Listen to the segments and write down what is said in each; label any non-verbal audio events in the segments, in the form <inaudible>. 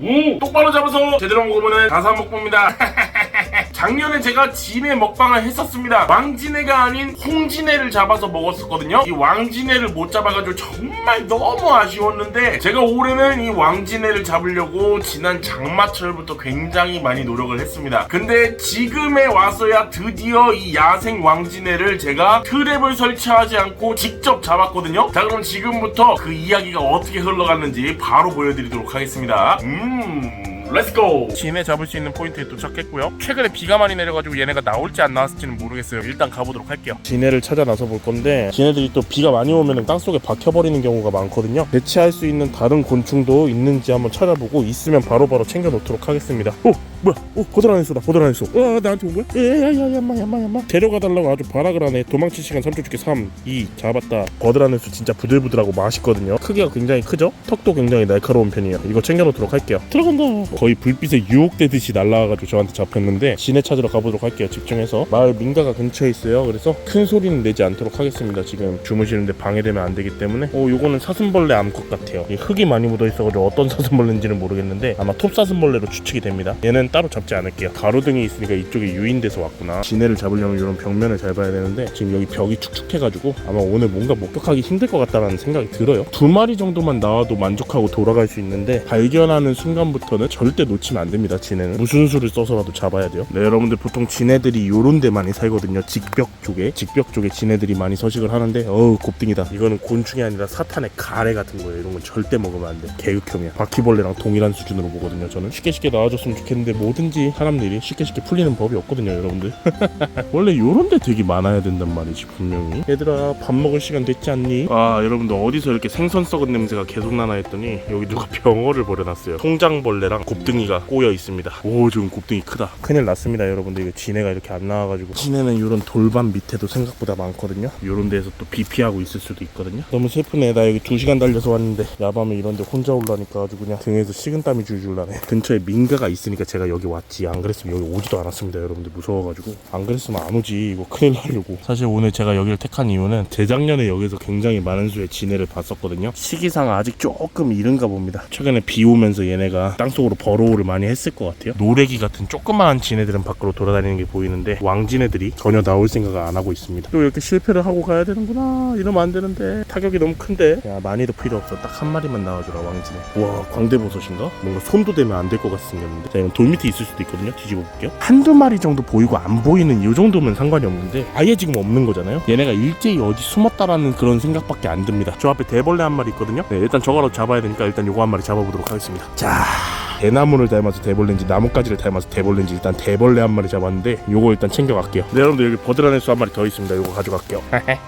오 똑바로 잡아서 제대로 가사 먹봅니다 <laughs> 작년에 제가 진해 먹방을 했었습니다. 왕진해가 아닌 홍진해를 잡아서 먹었었거든요. 이 왕진해를 못 잡아가지고 정말 너무 아쉬웠는데 제가 올해는 이 왕진해를 잡으려고 지난 장마철부터 굉장히 많이 노력을 했습니다. 근데 지금에 와서야 드디어 이 야생 왕진해를 제가 트랩을 설치하지 않고 직접 잡았거든요. 자 그럼 지금부터 그 이야기가 어떻게 흘러갔는지 바로 보여드리도록 하겠습니다. 음 렛츠고! 진해 잡을 수 있는 포인트에 도착했고요. 최근에 비가 많이 내려가지고 얘네가 나올지 안 나왔을지는 모르겠어요. 일단 가보도록 할게요. 진해를 찾아 나서 볼 건데 진해들이 또 비가 많이 오면 땅속에 박혀버리는 경우가 많거든요. 배치할 수 있는 다른 곤충도 있는지 한번 찾아보고 있으면 바로바로 챙겨 놓도록 하겠습니다. 오! 뭐야? 오! 보드라네소다 보드라네소. 와 나한테 온 거야? 야야야 얌마 얌마 얌마 데려가 달라고 아주 발악을 하네. 도망칠 시간 3초 줄게 3 2 잡았다. 버드라네소 진짜 부들부들하고 맛있거든요. 크기가 굉장히 크죠? 턱도 굉장히 날카로운 편이에요. 이거 챙겨 놓도록 할게요. 들어간다. 거의 불빛에 유혹되듯이 날아와가지고 저한테 잡혔는데 진해 찾으러 가보도록 할게요. 집중해서 마을 민가가 근처에 있어요. 그래서 큰 소리는 내지 않도록 하겠습니다. 지금 주무시는데 방해되면 안 되기 때문에. 어 요거는 사슴벌레 암컷 같아요. 이 흙이 많이 묻어 있어가지고 어떤 사슴벌레인지는 모르겠는데 아마 톱사슴벌레로 추측이 됩니다. 얘는 따로 잡지 않을게요. 가로등이 있으니까 이쪽에 유인돼서 왔구나. 진해를 잡으려면 이런 벽면을 잘 봐야 되는데 지금 여기 벽이 축축해가지고 아마 오늘 뭔가 목격하기 힘들 것 같다는 생각이 들어요. 두 마리 정도만 나와도 만족하고 돌아갈 수 있는데 발견하는 순간부터는 절대 놓치면 안 됩니다. 진해는 무슨 수를 써서라도 잡아야 돼요. 네, 여러분들 보통 진해들이 요런 데 많이 살거든요. 직벽 쪽에 직벽 쪽에 진해들이 많이 서식을 하는데 어우 곱등이다. 이거는 곤충이 아니라 사탄의 가래 같은 거예요. 이런 건 절대 먹으면 안 돼. 개극혐이야. 바퀴벌레랑 동일한 수준으로 보거든요. 저는 쉽게 쉽게 나와줬으면 좋겠는데 뭐든지 사람들이 쉽게 쉽게 풀리는 법이 없거든요, 여러분들. <laughs> 원래 요런 데 되게 많아야 된단 말이지 분명히. 얘들아 밥 먹을 시간 됐지 않니? 아 여러분들 어디서 이렇게 생선 썩은 냄새가 계속 나나 했더니 여기 누가 <laughs> 병어를 버려놨어요. 통장벌레랑 곱 등이가 꼬여 있습니다. 오 지금 곱등이 크다. 큰일 났습니다, 여러분들. 이거 진해가 이렇게 안 나와가지고 진해는 이런 돌반 밑에도 생각보다 많거든요. 요런 데에서 또 비피하고 있을 수도 있거든요. 너무 슬프네. 나 여기 2 시간 달려서 왔는데 야밤에 이런 데 혼자 올라니까 아주 그냥 등에서 식은땀이 줄줄 나네. 근처에 민가가 있으니까 제가 여기 왔지. 안 그랬으면 여기 오지도 않았습니다, 여러분들. 무서워가지고 안 그랬으면 안 오지. 이거 큰일 나려고. 사실 오늘 제가 여기를 택한 이유는 재작년에 여기서 굉장히 많은 수의 진해를 봤었거든요. 시기상 아직 조금 이른가 봅니다. 최근에 비 오면서 얘네가 땅속으로 버로우를 많이 했을 것 같아요. 노래기 같은 조그마한 진해들은 밖으로 돌아다니는 게 보이는데 왕진해들이 전혀 나올 생각을 안 하고 있습니다. 또 이렇게 실패를 하고 가야 되는구나. 이러면 안 되는데 타격이 너무 큰데. 야 많이도 필요 없어. 딱 한 마리만 나와주라 왕진해. 와 광대버섯인가? 뭔가 손도 대면 안 될 것 같이 생겼는데. 자 이건 돌 밑에 있을 수도 있거든요. 뒤집어 볼게요. 한두 마리 정도 보이고 안 보이는 이 정도면 상관이 없는데 아예 지금 없는 거잖아요. 얘네가 일제히 어디 숨었다라는 그런 생각밖에 안 듭니다. 저 앞에 대벌레 한 마리 있거든요. 네, 일단 저거라도 잡아야 되니까 일단 요거 한 마리 잡아보도록 하겠습니다. 자. 대나무를 닮아서 대벌레인지 나뭇가지를 닮아서 대벌레인지 일단 대벌레 한 마리 잡았는데 요거 일단 챙겨갈게요. 네 여러분들 여기 버드라네수 한 마리 더 있습니다. 요거 가져갈게요.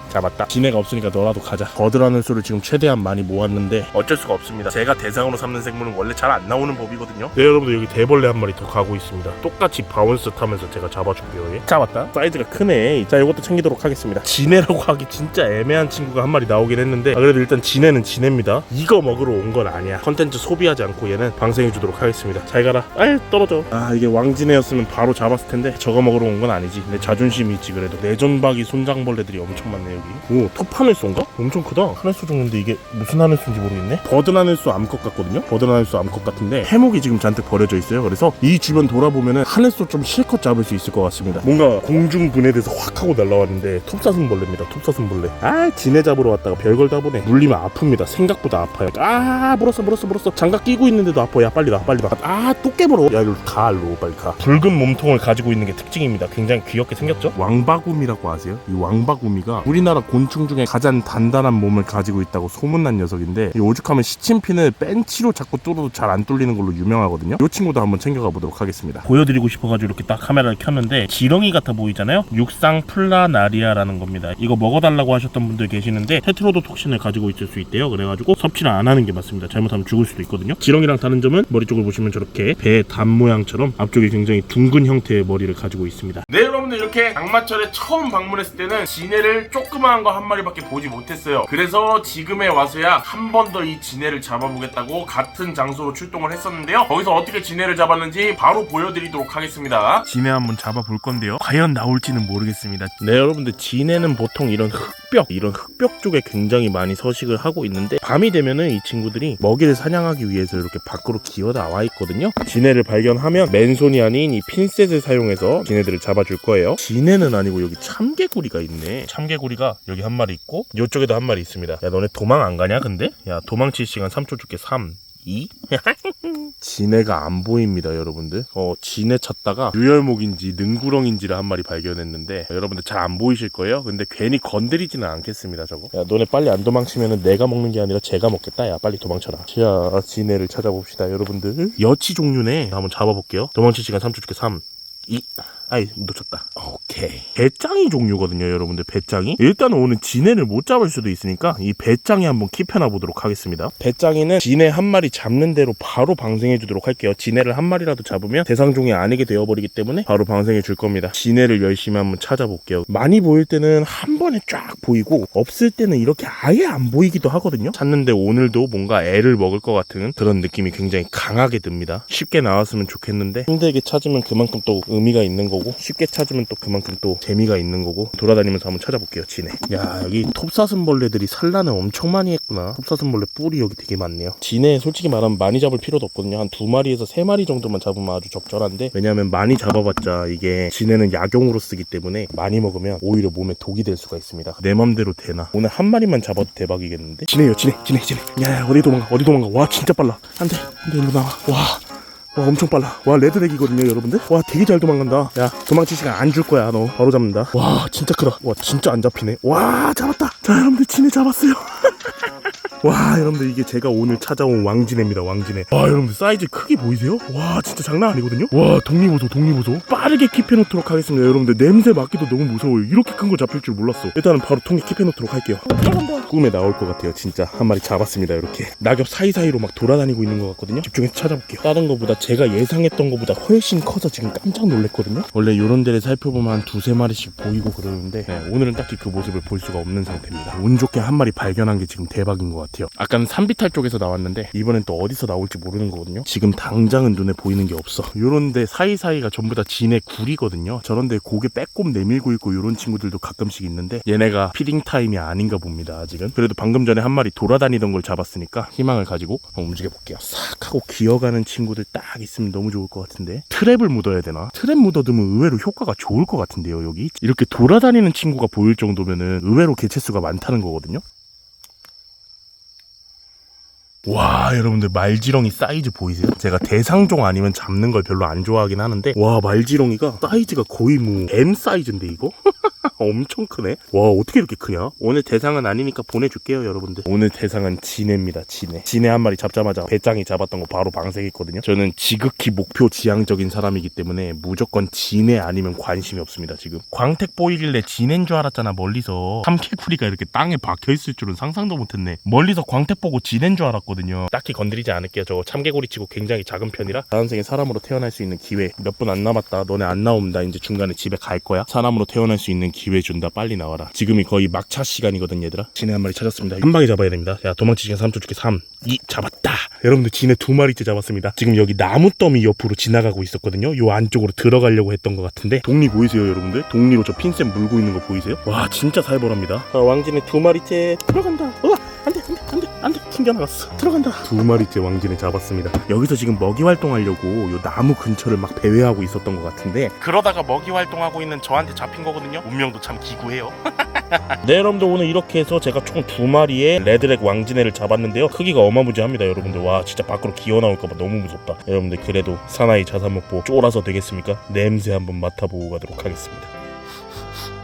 잡았다. 지네가 없으니까 너라도 가자. 버드라네수를 지금 최대한 많이 모았는데 어쩔 수가 없습니다. 제가 대상으로 삼는 생물은 원래 잘 안 나오는 법이거든요. 네 여러분들 여기 대벌레 한 마리 더 가고 있습니다. 똑같이 바운스 타면서 제가 잡아줄게요 얘. 잡았다. 사이즈가 크네. 자 요것도 챙기도록 하겠습니다. 지네라고 하기 진짜 애매한 친구가 한 마리 나오긴 했는데 아, 그래도 일단 지네는 지네입니다. 이거 먹으러 온 건 아니야. 컨텐츠 소비하지 않고 얘는 방생해 주도록 하겠습니다. 잘 가라. 아이 떨어져. 아 이게 왕지네였으면 바로 잡았을 텐데 저거 먹으러 온 건 아니지. 내 자존심이 있지 그래도. 내전박이 손장벌레들이 엄청 많네 여기. 오 톱 하늘소인가? 엄청 크다. 하늘소 종류인데 이게 무슨 하늘소인지 모르겠네. 버드하늘소 암컷 같거든요? 버드하늘소 암컷 같은데 해목이 지금 잔뜩 버려져 있어요. 그래서 이 주변 돌아보면은 하늘소 좀 실컷 잡을 수 있을 것 같습니다. 뭔가 공중 분해돼서 확 하고 날라왔는데 톱사슴벌레입니다 톱사슴벌레. 아 지네 잡으러 왔다가 별걸 다 보네. 물리면 아픕니다. 생각보다 아파요. 아 물었어 물었어 물었어. 장갑 끼고 있는데도 아파 야 빨리 나 빨리 나아또 깨물어. 야 이리 가 일로 빨리 가. 붉은 몸통을 가지고 있는 게 특징입니다. 굉장히 귀엽게 생겼죠? 왕바구미라고 아세요? 이 왕바구미가 우리나라 곤충 중에 가장 단단한 몸을 가지고 있다고 소문난 녀석인데 이 오죽하면 시침핀을 벤치로 자꾸 뚫어도 잘 안 뚫리는 걸로 유명하거든요. 이 친구도 한번 챙겨가 보도록 하겠습니다. 보여드리고 싶어가지고 이렇게 딱 카메라를 켰는데 지렁이 같아 보이잖아요? 육상 플라나리아라는 겁니다. 이거 먹어달라고 하셨던 분들 계시는데 테트로도톡신을 가지고 있을 수 있대요. 그래가지고 섭취를 안 하는 게 맞습니다. 잘못하면 죽을 수도 있거든요. 지렁이랑 다른 점은 머리 쪽을 보시면 저렇게 배단 모양처럼 앞쪽에 굉장히 둥근 형태의 머리를 가지고 있습니다. 네 여러분들 이렇게 장마철에 처음 방문했을 때는 지네를 조그마한 거 한 마리밖에 보지 못했어요. 그래서 지금에 와서야 한 번 더이 지네를 잡아보겠다고 같은 장소로 출동을 했었는데요. 거기서 어떻게 지네를 잡았는지 바로 보여드리도록 하겠습니다. 지네 한번 잡아볼 건데요. 과연 나올지는 모르겠습니다. 네 여러분들 지네는 보통 이런 흙벽 이런 흙벽 쪽에 굉장히 많이 서식을 하고 있는데 밤이 되면은 이 친구들이 먹이를 사냥하기 위해서 이렇게 밖으로 기어 나와요 나와 있거든요. 지네를 발견하면 맨손이 아닌 이 핀셋을 사용해서 지네들을 잡아줄 거예요. 지네는 아니고 여기 참개구리가 있네. 참개구리가 여기 한 마리 있고 이쪽에도 한 마리 있습니다. 야 너네 도망 안 가냐 근데? 야 도망칠 시간 3초 줄게 3 2 <laughs> 지네가 안 보입니다, 여러분들. 어, 지네 찾다가 유혈목인지 능구렁인지를 한 마리 발견했는데 여러분들 잘 안 보이실 거예요. 근데 괜히 건드리지는 않겠습니다, 저거. 야, 너네 빨리 안 도망치면은 내가 먹는 게 아니라 제가 먹겠다. 야, 빨리 도망쳐라. 자, 지네를 찾아봅시다, 여러분들. 여치 종류네. 한번 잡아볼게요. 도망칠 시간 3초 줄게 3 2 아이 놓쳤다. 오케이. 배짱이 종류거든요 여러분들 배짱이. 일단 오늘 지네를 못 잡을 수도 있으니까 이 배짱이 한번 킵해놔 보도록 하겠습니다. 배짱이는 지네 한 마리 잡는 대로 바로 방생해 주도록 할게요. 지네를 한 마리라도 잡으면 대상종이 아니게 되어버리기 때문에 바로 방생해 줄 겁니다. 지네를 열심히 한번 찾아볼게요. 많이 보일 때는 한 번에 쫙 보이고 없을 때는 이렇게 아예 안 보이기도 하거든요. 찾는데 오늘도 뭔가 애를 먹을 것 같은 그런 느낌이 굉장히 강하게 듭니다. 쉽게 나왔으면 좋겠는데 힘들게 찾으면 그만큼 또 의미가 있는 거고 쉽게 찾으면 또 그만큼 또 재미가 있는 거고 돌아다니면서 한번 찾아볼게요 지네 야 여기 톱사슴벌레들이 산란을 엄청 많이 했구나. 톱사슴벌레 뿔이 여기 되게 많네요. 지네 솔직히 말하면 많이 잡을 필요도 없거든요. 한 두 마리에서 세 마리 정도만 잡으면 아주 적절한데 왜냐하면 많이 잡아봤자 이게 지네는 약용으로 쓰기 때문에 많이 먹으면 오히려 몸에 독이 될 수가 있습니다. 내 맘대로 되나? 오늘 한 마리만 잡아도 대박이겠는데? 지네요 지네 지네 지네 야 어디 도망가 어디 도망가. 와 진짜 빨라. 안돼 안돼 일로 나와. 와 와 엄청 빨라. 와 레드렉이거든요 여러분들. 와 되게 잘 도망간다. 야 도망칠 시간 안 줄 거야 너. 바로 잡는다. 와 진짜 크다. 와 진짜 안 잡히네. 와 잡았다. 자 여러분들 진해 잡았어요 <laughs> 와 여러분들 이게 제가 오늘 찾아온 왕진해입니다 왕진해. 와 여러분들 사이즈 크기 보이세요? 와 진짜 장난 아니거든요? 와 독립보소 독립보소. 빠르게 킵해놓도록 하겠습니다 여러분들. 냄새 맡기도 너무 무서워요. 이렇게 큰 거 잡힐 줄 몰랐어. 일단은 바로 통에 킵해놓도록 할게요. 꿈에 나올 것 같아요 진짜. 한 마리 잡았습니다 이렇게. 낙엽 사이사이로 막 돌아다니고 있는 것 같거든요? 집중해서 찾아볼게요. 다른 거보다 제가 예상했던 거보다 훨씬 커서 지금 깜짝 놀랐거든요? 원래 이런 데를 살펴보면 한 두세 마리씩 보이고 그러는데 네, 오늘은 딱히 그 모습을 볼 수가 없는 상태입니다. 운 좋게 한 마리 발견한 게 지금 대박인 것 같아요 아까는 산비탈 쪽에서 나왔는데 이번엔 또 어디서 나올지 모르는 거거든요. 지금 당장은 눈에 보이는 게 없어. 요런 데 사이사이가 전부 다 진의 굴이거든요. 저런 데 고개 빼꼼 내밀고 있고 요런 친구들도 가끔씩 있는데 얘네가 피딩 타임이 아닌가 봅니다 아직은. 그래도 방금 전에 한 마리 돌아다니던 걸 잡았으니까 희망을 가지고 움직여 볼게요. 싹 하고 기어가는 친구들 딱 있으면 너무 좋을 것 같은데 트랩을 묻어야 되나? 트랩 묻어두면 의외로 효과가 좋을 것 같은데요 여기? 이렇게 돌아다니는 친구가 보일 정도면은 의외로 개체수가 많다는 거거든요 와 여러분들 말지렁이 사이즈 보이세요? 제가 대상종 아니면 잡는 걸 별로 안 좋아하긴 하는데 와 말지렁이가 사이즈가 거의 뭐 M 사이즈인데 이거? <laughs> 엄청 크네? 와 어떻게 이렇게 크냐? 오늘 대상은 아니니까 보내줄게요 여러분들. 오늘 대상은 지네입니다 지네 지네 한 마리 잡자마자 배짱이 잡았던 거 바로 방생했거든요. 저는 지극히 목표 지향적인 사람이기 때문에 무조건 지네 아니면 관심이 없습니다 지금. 광택 보이길래 지네인 줄 알았잖아 멀리서. 삼키쿠리가 이렇게 땅에 박혀있을 줄은 상상도 못했네. 멀리서 광택 보고 지네인 줄 알았 거든요. 딱히 건드리지 않을게요. 저거 참개구리 치고 굉장히 작은 편이라. 다음 생에 사람으로 태어날 수 있는 기회 몇 분 안 남았다. 너네 안 나오면 나 이제 중간에 집에 갈 거야. 사람으로 태어날 수 있는 기회 준다. 빨리 나와라. 지금이 거의 막차 시간이거든 얘들아. 지네 한 마리 찾았습니다. 한 방에 잡아야 됩니다. 야 도망치 시간 3초 줄게. 3 2 잡았다. 여러분들 지네 두 마리째 잡았습니다. 지금 여기 나무 더미 옆으로 지나가고 있었거든요. 요 안쪽으로 들어가려고 했던 것 같은데. 독리 보이세요 여러분들? 독리로 저 핀셋 물고 있는 거 보이세요? 와 진짜 살벌합니다. 자, 왕진의 두 마리째 들어간다. 어 튕겨나갔어 들어간다. 두 마리째 왕진을 잡았습니다. 여기서 지금 먹이 활동하려고 요 나무 근처를 막 배회하고 있었던 것 같은데. 그러다가 먹이 활동하고 있는 저한테 잡힌 거거든요. 운명도 참 기구해요. <laughs> 네 여러분들 오늘 이렇게 해서 제가 총 두 마리의 레드렉 왕진해를 잡았는데요. 크기가 어마무지합니다 여러분들. 와 진짜 밖으로 기어나올까봐. 너무 무섭다. 여러분들 그래도 사나이 자산목보 쫄아서 되겠습니까? 냄새 한번 맡아보고 가도록 하겠습니다.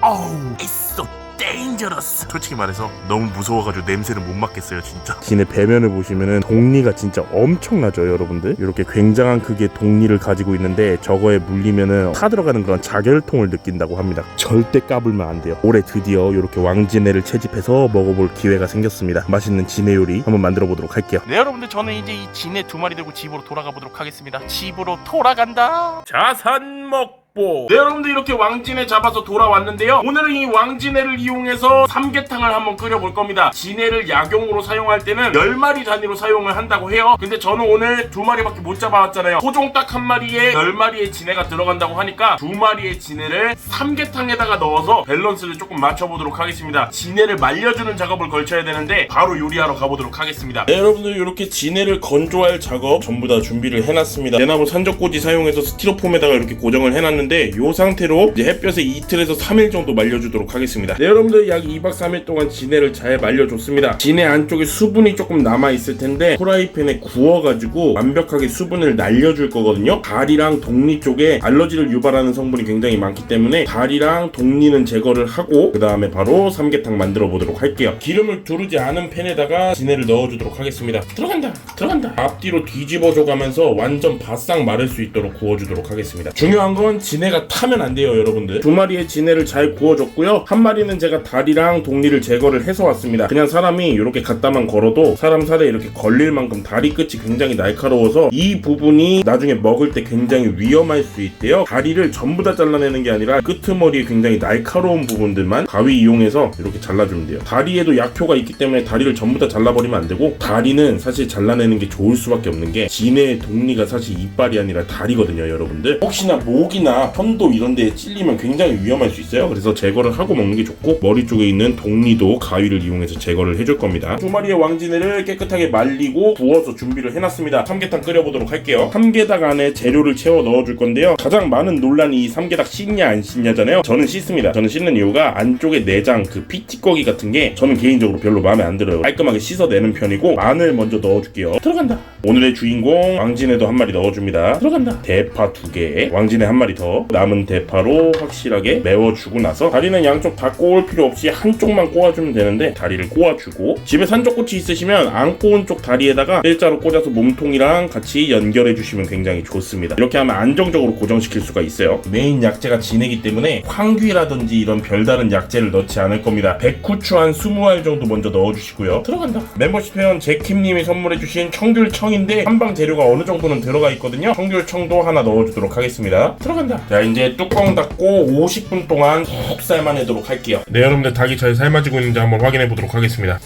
어우 있어 데인저러스 솔직히 말해서 너무 무서워가지고 냄새를 못 맡겠어요 진짜. 진의 배면을 보시면은 독리가 진짜 엄청나죠 여러분들? 이렇게 굉장한 크기의 독리를 가지고 있는데 저거에 물리면은 타 들어가는 그런 자결통을 느낀다고 합니다. 절대 까불면 안 돼요. 올해 드디어 이렇게 왕진해를 채집해서 먹어볼 기회가 생겼습니다. 맛있는 진해 요리 한번 만들어 보도록 할게요. 네 여러분들 저는 이제 이 진해 두 마리 들고 집으로 돌아가 보도록 하겠습니다. 집으로 돌아간다! 자산먹 뽀. 네 여러분들 이렇게 왕진에 잡아서 돌아왔는데요. 오늘은 이 왕진해를 이용해서 삼계탕을 한번 끓여볼 겁니다. 진해를 약용으로 사용할 때는 10마리 단위로 사용을 한다고 해요. 근데 저는 오늘 두 마리밖에 못 잡아왔잖아요. 소종 딱 한 마리에 10마리의 진해가 들어간다고 하니까 두 마리의 진해를 삼계탕에다가 넣어서 밸런스를 조금 맞춰보도록 하겠습니다. 진해를 말려주는 작업을 걸쳐야 되는데 바로 요리하러 가보도록 하겠습니다. 네, 여러분들 이렇게 진해를 건조할 작업 전부 다 준비를 해놨습니다. 대나무 산적꽂이 사용해서 스티로폼에다가 이렇게 고정을 해놨는데 이 상태로 이제 햇볕에 이틀에서 3일 정도 말려주도록 하겠습니다. 네, 여러분들 약 2박 3일 동안 진해를 잘 말려줬습니다. 진해 안쪽에 수분이 조금 남아있을 텐데 프라이팬에 구워가지고 완벽하게 수분을 날려줄 거거든요. 다리랑 동리 쪽에 알러지를 유발하는 성분이 굉장히 많기 때문에 다리랑 동리는 제거를 하고 그 다음에 바로 삼계탕 만들어 보도록 할게요. 기름을 두르지 않은 팬에다가 진해를 넣어주도록 하겠습니다. 들어간다, 들어간다. 앞뒤로 뒤집어줘 가면서 완전 바싹 마를 수 있도록 구워주도록 하겠습니다. 중요한 건 진 해가 타면 안 돼요, 여러분들. 두 마리의 진해를 잘 구워줬고요. 한 마리는 제가 다리랑 동리를 제거를 해서 왔습니다. 그냥 사람이 이렇게 갖다만 걸어도 사람 살에 이렇게 걸릴 만큼 다리 끝이 굉장히 날카로워서 이 부분이 나중에 먹을 때 굉장히 위험할 수 있대요. 다리를 전부 다 잘라내는 게 아니라 끄트머리에 굉장히 날카로운 부분들만 가위 이용해서 이렇게 잘라주면 돼요. 다리에도 약효가 있기 때문에 다리를 전부 다 잘라버리면 안 되고 다리는 사실 잘라내는 게 좋을 수밖에 없는 게 진해의 동리가 사실 이빨이 아니라 다리거든요, 여러분들. 혹시나 목이나 편도 이런 데에 찔리면 굉장히 위험할 수 있어요. 그래서 제거를 하고 먹는 게 좋고 머리 쪽에 있는 동리도 가위를 이용해서 제거를 해줄 겁니다. 두 마리의 왕진해를 깨끗하게 말리고 부어서 준비를 해놨습니다. 삼계탕 끓여보도록 할게요. 삼계닭 안에 재료를 채워 넣어줄 건데요. 가장 많은 논란이 이 삼계닭 씻냐 안 씻냐잖아요. 저는 씻습니다. 저는 씻는 이유가 안쪽에 내장 그 피찌꺼기 같은 게 저는 개인적으로 별로 마음에 안 들어요. 깔끔하게 씻어내는 편이고 마늘 먼저 넣어줄게요. 들어간다. 오늘의 주인공 왕진해도 한 마리 넣어줍니다. 들어간다. 대파 두 개, 왕진해 한 마리 더. 남은 대파로 확실하게 메워주고 나서 다리는 양쪽 다 꼬을 필요 없이 한쪽만 꼬아주면 되는데 다리를 꼬아주고 집에 산적꼬치 있으시면 안 꼬은 쪽 다리에다가 일자로 꽂아서 몸통이랑 같이 연결해 주시면 굉장히 좋습니다. 이렇게 하면 안정적으로 고정시킬 수가 있어요. 메인 약재가 진해기 때문에 황귀라든지 이런 별다른 약재를 넣지 않을 겁니다. 백후추 한 20알 정도 먼저 넣어주시고요. 들어간다. 멤버십 회원 제킴님이 선물해주신 청귤청인데 한방 재료가 어느 정도는 들어가 있거든요. 청귤청도 하나 넣어주도록 하겠습니다. 들어간다. 자 이제 뚜껑 닫고 50분 동안 푹 삶아내도록 할게요. 네 여러분들 닭이 잘 삶아지고 있는지 한번 확인해 보도록 하겠습니다.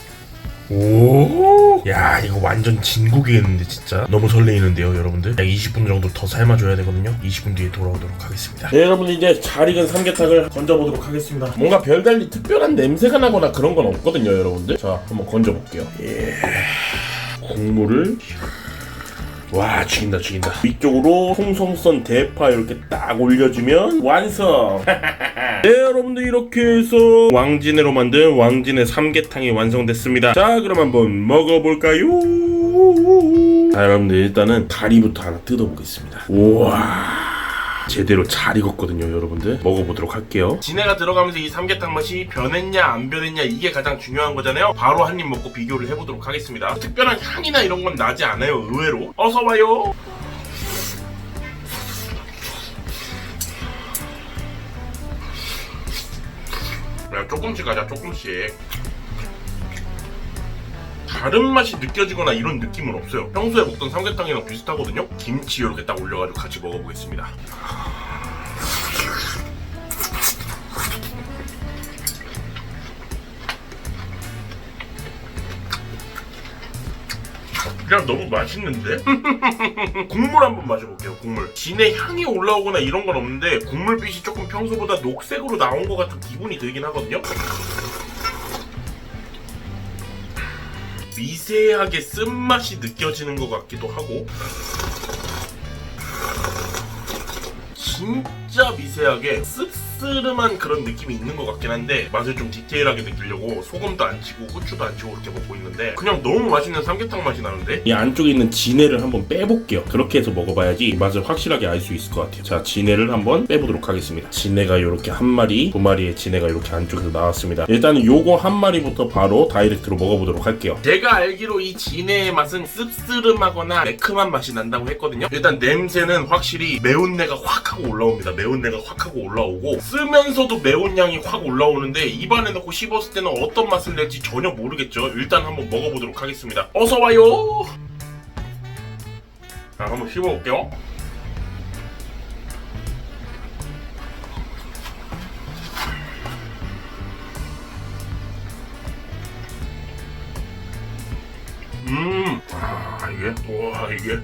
오, 야 이거 완전 진국이겠는데 진짜 너무 설레이는데요, 여러분들. 약 20분 정도 더 삶아줘야 되거든요. 20분 뒤에 돌아오도록 하겠습니다. 네, 여러분 이제 잘 익은 삼계탕을 건져보도록 하겠습니다. 뭔가 별달리 특별한 냄새가 나거나 그런 건 없거든요, 여러분들. 자, 한번 건져볼게요. 예, 국물을. 와 죽인다 죽인다. 위쪽으로 송송선 대파 이렇게 딱 올려주면 완성. <laughs> 네 여러분들 이렇게 해서 왕진해로 만든 왕진해 삼계탕이 완성됐습니다. 자 그럼 한번 먹어볼까요? 자 여러분들 일단은 다리부터 하나 뜯어보겠습니다. 우와 제대로 잘 익었거든요 여러분들. 먹어보도록 할게요. 진해가 들어가면서 이 삼계탕 맛이 변했냐 안 변했냐 이게 가장 중요한 거잖아요. 바로 한 입 먹고 비교를 해보도록 하겠습니다. 특별한 향이나 이런 건 나지 않아요 의외로. 어서 와요. 조금씩 가자 조금씩 다른 맛이 느껴지거나 이런 느낌은 없어요. 평소에 먹던 삼계탕이랑 비슷하거든요? 김치 이렇게 딱 올려가지고 같이 먹어보겠습니다. 그냥 너무 맛있는데? <laughs> 국물 한번 마셔볼게요 국물. 진의 향이 올라오거나 이런 건 없는데 국물빛이 조금 평소보다 녹색으로 나온 것 같은 기분이 들긴 하거든요 미세하게 쓴맛이 느껴지는 것 같기도 하고. 진짜 미세하게 씁쓸 한 그런 느낌이 있는 것 같긴 한데 맛을 좀 디테일하게 느끼려고 소금도 안 치고 후추도 안 치고 그렇게 먹고 있는데 그냥 너무 맛있는 삼계탕 맛이 나는데? 이 안쪽에 있는 진해를 한번 빼볼게요. 그렇게 해서 먹어봐야지 맛을 확실하게 알 수 있을 것 같아요. 자 진해를 한번 빼보도록 하겠습니다. 진해가 이렇게 한 마리 두 마리의 진해가 이렇게 안쪽에서 나왔습니다. 일단은 요거 한 마리부터 바로 다이렉트로 먹어보도록 할게요. 제가 알기로 이 진해의 맛은 씁쓸음하거나 매큼한 맛이 난다고 했거든요. 일단 냄새는 확실히 매운내가 확 하고 올라옵니다. 매운내가 확 하고 올라오고 쓰면서도 매운 향이 확 올라오는데 입안에 넣고 씹었을 때는 어떤 맛을 낼지 전혀 모르겠죠. 일단 한번 먹어보도록 하겠습니다. 어서 와요. 자, 한번 씹어볼게요. 음, 아 이게, 와 이게.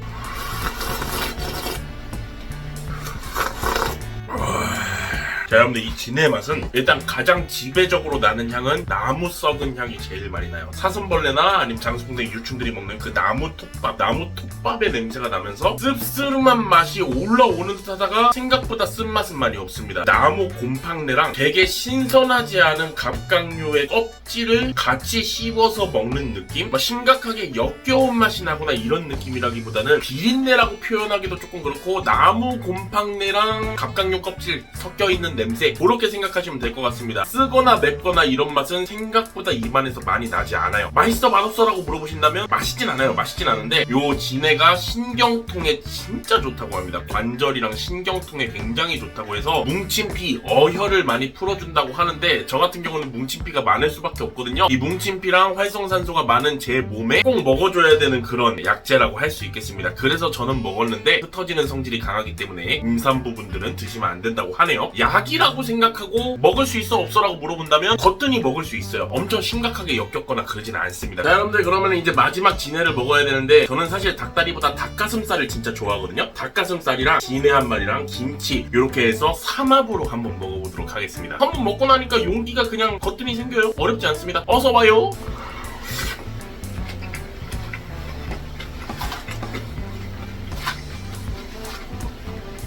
자 여러분들 이 진의 맛은 일단 가장 지배적으로 나는 향은 나무 썩은 향이 제일 많이 나요 사슴벌레나 아니면 장수풍뎅이 유충들이 먹는 그 나무 톱밥 나무 톱밥의 냄새가 나면서 씁쓸한 맛이 올라오는 듯 하다가 생각보다 쓴맛은 많이 없습니다 나무 곰팡내랑 되게 신선하지 않은 갑각류의 껍질을 같이 씹어서 먹는 느낌? 막 심각하게 역겨운 맛이 나거나 이런 느낌이라기보다는 비린내라고 표현하기도 조금 그렇고 나무 곰팡내랑 갑각류 껍질 섞여 있는 냄새 그렇게 생각하시면 될 것 같습니다. 쓰거나 맵거나 이런 맛은 생각보다 입안에서 많이 나지 않아요. 맛있어 맛없어 라고 물어보신다면 맛있진 않아요. 맛있진 않은데 요 진해가 신경통에 진짜 좋다고 합니다. 관절이랑 신경통에 굉장히 좋다고 해서 뭉친 피, 어혈을 많이 풀어준다고 하는데 저 같은 경우는 뭉친 피가 많을 수밖에 없거든요. 이 뭉친 피랑 활성산소가 많은 제 몸에 꼭 먹어줘야 되는 그런 약재라고 할 수 있겠습니다. 그래서 저는 먹었는데 흩어지는 성질이 강하기 때문에 임산부 분들은 드시면 안 된다고 하네요. 약이라고 생각하고 먹을 수 있어 없어라고 물어본다면 거뜬히 먹을 수 있어요. 엄청 심각하게 역겹거나 그러지는 않습니다. 자 여러분들 그러면 이제 마지막 진해를 먹어야 되는데 저는 사실 닭다리보다 닭가슴살을 진짜 좋아하거든요. 닭가슴살이랑 진해 한 마리랑 김치 이렇게 해서 삼합으로 한번 먹어보도록 하겠습니다. 한번 먹고 나니까 용기가 그냥 거뜬히 생겨요. 어렵지 않습니다. 어서 와요.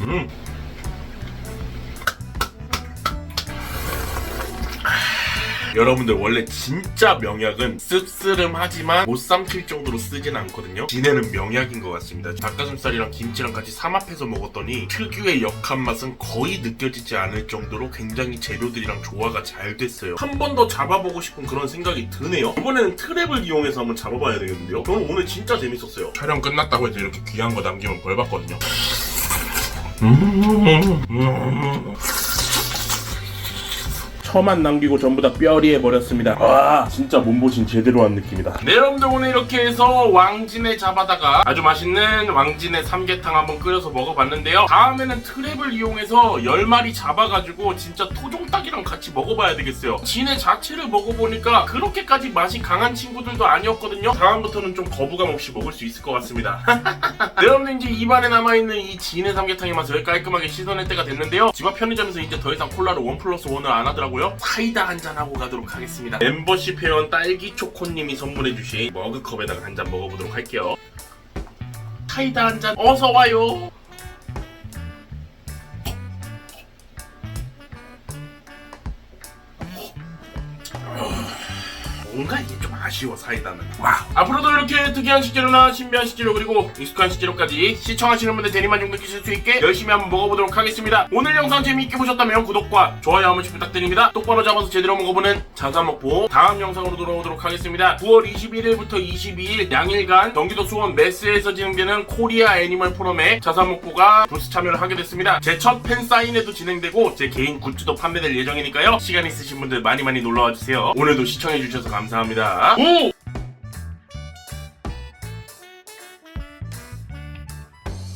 음. 여러분들 원래 진짜 명약은 씁쓸음하지만 못 삼킬 정도로 쓰진 않거든요. 진해는 명약인 것 같습니다. 닭가슴살이랑 김치랑 같이 삼합해서 먹었더니 특유의 역한 맛은 거의 느껴지지 않을 정도로 굉장히 재료들이랑 조화가 잘 됐어요. 한 번 더 잡아보고 싶은 그런 생각이 드네요. 이번에는 트랩을 이용해서 한번 잡아봐야 되겠는데요. 저는 오늘 진짜 재밌었어요. 촬영 끝났다고 해서 이렇게 귀한 거 남기면 벌 받거든요. 음, 음. 처만 남기고 전부 다 뼈리해 버렸습니다. 와 진짜 몸보신 제대로 한 느낌이다. 네 여러분들 오늘 이렇게 해서 왕진에 잡아다가 아주 맛있는 왕진의 삼계탕 한번 끓여서 먹어봤는데요. 다음에는 트랩을 이용해서 10마리 잡아가지고 진짜 토종닭이랑 같이 먹어봐야 되겠어요. 진해 자체를 먹어보니까 그렇게까지 맛이 강한 친구들도 아니었거든요. 다음부터는 좀 거부감 없이 먹을 수 있을 것 같습니다. <laughs> 네, 여러분들 이제 입안에 남아있는 이 진해 삼계탕의 맛을 깔끔하게 씻어낼 때가 됐는데요. 집 앞 편의점에서 이제 더 이상 콜라를 원 플러스 원을 안 하더라고요. 사이다 한잔 하고 가도록 하겠습니다. 멤버십 회원 딸기 초코님이 선물해주신 머그컵에다가 한 잔 먹어보도록 할게요. 사이다 한 잔 어서 와요. 뭔가 이게 좀 아쉬워 사이다는 와! 앞으로도 이렇게 특이한 식재료나 신비한 식재료 그리고 익숙한 식재료까지 시청하시는 분들 대리만족 느끼실 수 있게 열심히 한번 먹어보도록 하겠습니다. 오늘 영상 재미있게 보셨다면 구독과 좋아요 한 번씩 부탁드립니다. 똑바로 잡아서 제대로 먹어보는 자사먹보. 다음 영상으로 돌아오도록 하겠습니다. 9월 21일부터 22일 양일간 경기도 수원 메스에서 진행되는 코리아 애니멀 포럼에 자사먹보가 부스 참여를 하게 됐습니다. 제 첫 팬 사인회도 진행되고 제 개인 굿즈도 판매될 예정이니까요. 시간 있으신 분들 많이 많이 놀러와 주세요. 오늘도 시청해주셔서 감사합니다 오!